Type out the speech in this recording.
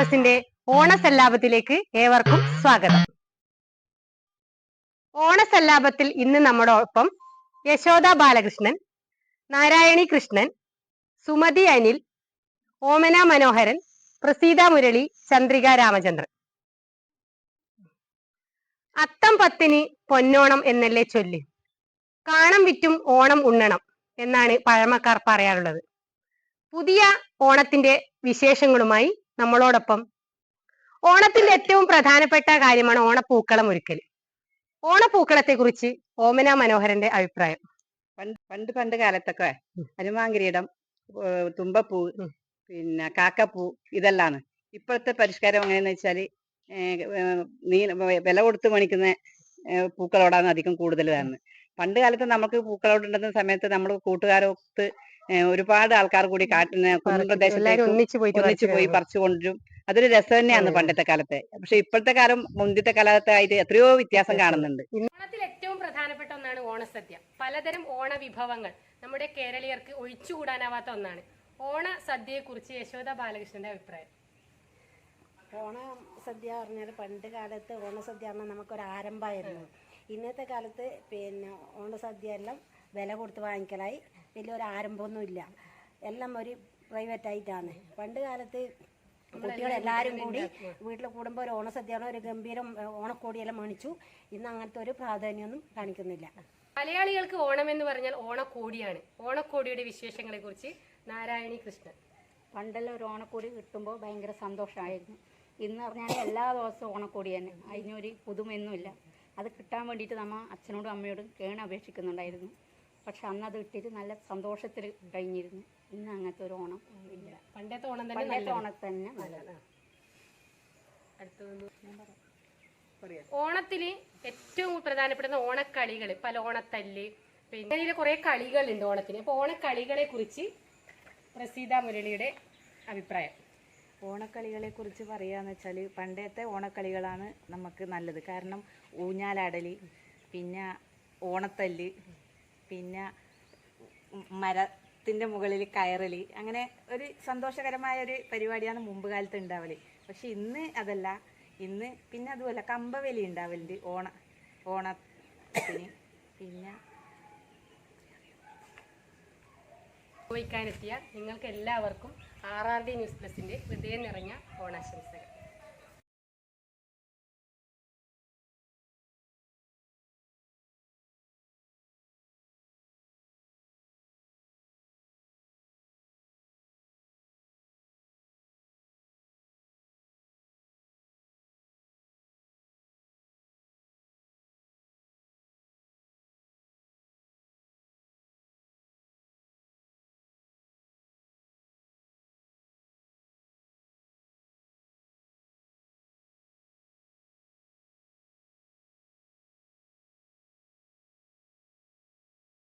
പ്ലസിന്റെ ഓണസല്ലാപത്തിലേക്ക് ഏവർക്കും സ്വാഗതം. ഓണസല്ലാപത്തിൽ ഇന്ന് നമ്മുടെ ഒപ്പം യശോദ ബാലകൃഷ്ണൻ നാരായണി കൃഷ്ണൻ സുമതി അനിൽ ഓമന മനോഹരൻ പ്രസീത മുരളി ചന്ദ്രിക രാമചന്ദ്രൻ. അത്തം പത്തിന് പൊന്നോണം എന്നല്ലേ ചൊല്ല്. കാണം വിറ്റും ഓണം ഉണ്ണണം എന്നാണ് പഴമക്കാർ പറയാറുള്ളത്. പുതിയ ഓണത്തിന്റെ വിശേഷങ്ങളുമായി നമ്മളോടൊപ്പം. ഓണത്തിന്റെ ഏറ്റവും പ്രധാനപ്പെട്ട കാര്യമാണ് ഓണപ്പൂക്കളം ഒരുക്കൽ. ഓണപ്പൂക്കളത്തെ കുറിച്ച് ഓമന മനോഹരന്റെ അഭിപ്രായം. പണ്ട് പണ്ട് പണ്ട് കാലത്തൊക്കെ ഹനുമാങ്കിരീടം തുമ്പപ്പൂ പിന്നെ കാക്കപ്പൂ ഇതെല്ലാമാണ്. ഇപ്പോഴത്തെ പരിഷ്കാരം എങ്ങനെയെന്ന് ഏർ നീ വില കൊടുത്ത് മേടിക്കുന്ന പൂക്കളോടാണ് അധികം കൂടുതൽ വരുന്നത്. പണ്ട് കാലത്ത് നമുക്ക് പൂക്കളോടുണ്ടെന്ന സമയത്ത് നമ്മൾ കൂട്ടുകാരൊത്ത് ഒരുപാട് ആൾക്കാർ കൂടി കാട്ടിന് കുന്നുപ്രദേശത്തേക്ക് ഒന്നിച്ചു പോയി പറിച്ചു കൊണ്ടും അതൊരു രസം തന്നെയാണ് പണ്ടത്തെ കാലത്തെ. പക്ഷെ ഇപ്പോഴത്തെ കാലം മുന്തിത്തെ കാലത്തായിട്ട് എത്രയോ വ്യത്യാസം വ്യത്യാസം. കാണുന്നുണ്ട്. ഓണത്തിൽ ഏറ്റവും പ്രധാനപ്പെട്ട ഒന്നാണ് ഓണസദ്യ. പലതരം ഓണ വിഭവങ്ങൾ നമ്മുടെ കേരളീയർക്ക് ഒഴിച്ചുകൂടാനാവാത്ത ഒന്നാണ്. ഓണ സദ്യയെക്കുറിച്ച് യശോദ ബാലകൃഷ്ണന്റെ അഭിപ്രായം. ഓണ സദ്യ പറഞ്ഞാൽ പണ്ട് കാലത്ത് ഓണസദ്യ പറഞ്ഞാൽ നമുക്കൊരു ആരംഭമായിരുന്നു ഇന്നത്തെ കാലത്ത് പിന്നെ ഓണസദ്യ എല്ലാം വില കൊടുത്ത് വാങ്ങിക്കലായി. വലിയൊരു ആരംഭമൊന്നുമില്ല. എല്ലാം ഒരു പ്രൈവറ്റ് ആയിട്ടാണ്. പണ്ട് കാലത്ത് കുട്ടികളെല്ലാവരും കൂടി വീട്ടിൽ കൂടുമ്പോൾ ഒരു ഓണസദ്യയാണ് ഒരു ഗംഭീരം ഓണക്കോടിയെല്ലാം മേണിച്ചു. ഇന്ന് അങ്ങനത്തെ ഒരു പ്രാധാന്യമൊന്നും കാണിക്കുന്നില്ല. മലയാളികൾക്ക് ഓണം എന്ന് പറഞ്ഞാൽ ഓണക്കോടിയാണ്. ഓണക്കോടിയുടെ വിശേഷങ്ങളെ കുറിച്ച് നാരായണി കൃഷ്ണൻ. പണ്ടെല്ലാം ഒരു ഓണക്കോടി കിട്ടുമ്പോൾ ഭയങ്കര സന്തോഷമായിരുന്നു. ഇന്ന് പറഞ്ഞാൽ എല്ലാ ദിവസവും ഓണക്കോടി തന്നെ. അതിനൊരു പുതുമയൊന്നുമില്ല അത് കിട്ടാൻ വേണ്ടിയിട്ട് നമ്മൾ അച്ഛനോടും അമ്മയോടും കേണ് അപേക്ഷിക്കുന്നുണ്ടായിരുന്നു പക്ഷെ അന്ന് അത് ഇട്ടിട്ട് നല്ല സന്തോഷത്തിൽ കഴിഞ്ഞിരുന്നു. ഇന്ന് അങ്ങനത്തെ ഒരു ഓണം ഇല്ല. പണ്ടത്തെ ഓണം തന്നെ പണ്ടത്തെ നല്ലത്. ഓണം തന്നെ നല്ലത്. അടുത്തതൊന്ന് ഓണത്തിന് ഏറ്റവും പ്രധാനപ്പെടുന്ന ഓണക്കളികൾ പല ഓണത്തല്ല് പിന്നെ ഇതിൽ കുറെ കളികളുണ്ട് ഓണത്തിന്. അപ്പൊ ഓണക്കളികളെ കുറിച്ച് പ്രസീത മുരളിയുടെ അഭിപ്രായം. ഓണക്കളികളെ കുറിച്ച് പറയാന്ന് വെച്ചാൽ പണ്ടത്തെ ഓണക്കളികളാണ് നമുക്ക് നല്ലത്. കാരണം ഊഞ്ഞാലാടൽ പിന്നെ ഓണത്തല്ല് പിന്നെ മരത്തിന്റെ മുകളിൽ കയറൽ. അങ്ങനെ ഒരു സന്തോഷകരമായ ഒരു പരിപാടിയാണ് മുമ്പ് കാലത്ത് ഉണ്ടാവൽ. പക്ഷെ ഇന്ന് അതല്ല. ഇന്ന് പിന്നെ അതുപോലെ കമ്പവലി ഉണ്ടാവലുണ്ട്. ഓണ ഓണത്തിന്. പിന്നെ ചോദിക്കാനെത്തിയ നിങ്ങൾക്ക് എല്ലാവർക്കും ആർ ആർ ഡി ന്യൂസ് പ്ലസിന്റെ ഹൃദയം നിറഞ്ഞ ഓണാശംസകൾ.